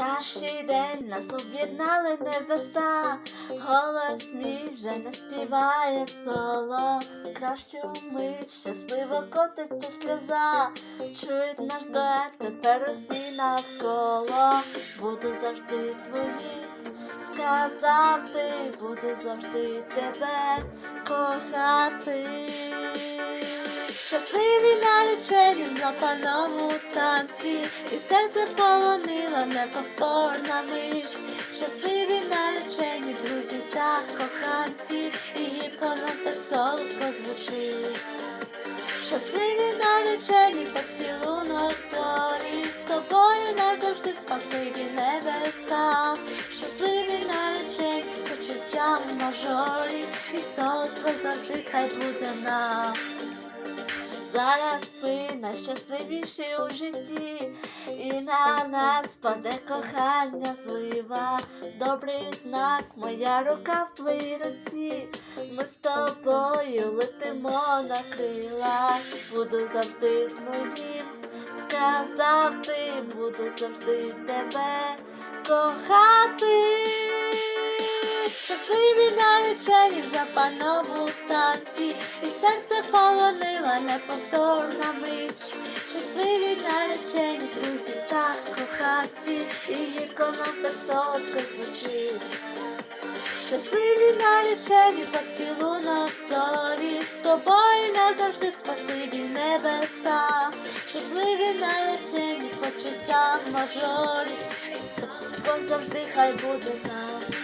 Кращий день нас об'єднали небеса, голос мій вже не співає соло. Кращу мить щасливо котиться сльоза, чують наш дует тепер усі навколо. Буду завжди твоїм, сказав ти, буду завжди тебе кохати. Щасливі наречені в танці, і серце полонила неповторна мить. Щасливі наречені, друзі та коханці, і гіпконом так солодко звучить. Щасливі наречені, поцілунок долі, з тобою назавжди спасибі небеса. Щасливі наречені, почуття в мажорі, і солодко завжди хай буде нам. Зараз ви найщасливіші у житті, і на нас паде кохання злива. Добрий знак, моя рука в твоїй руці. Ми з тобою летимо на крилах, буду завжди твоїм. Сказав ти, буду завжди тебе кохати. Щасливі наречені в запальному танці, і серце полонила неповторна мить. Щасливі наречені, друзі та коханці, і гірко нам так солодко звучить. Щасливі наречені, поцілунок долі, з тобою назавжди спасибі небеса. Щасливі наречені, почуття мажорі, солодко завжди хай буде нам.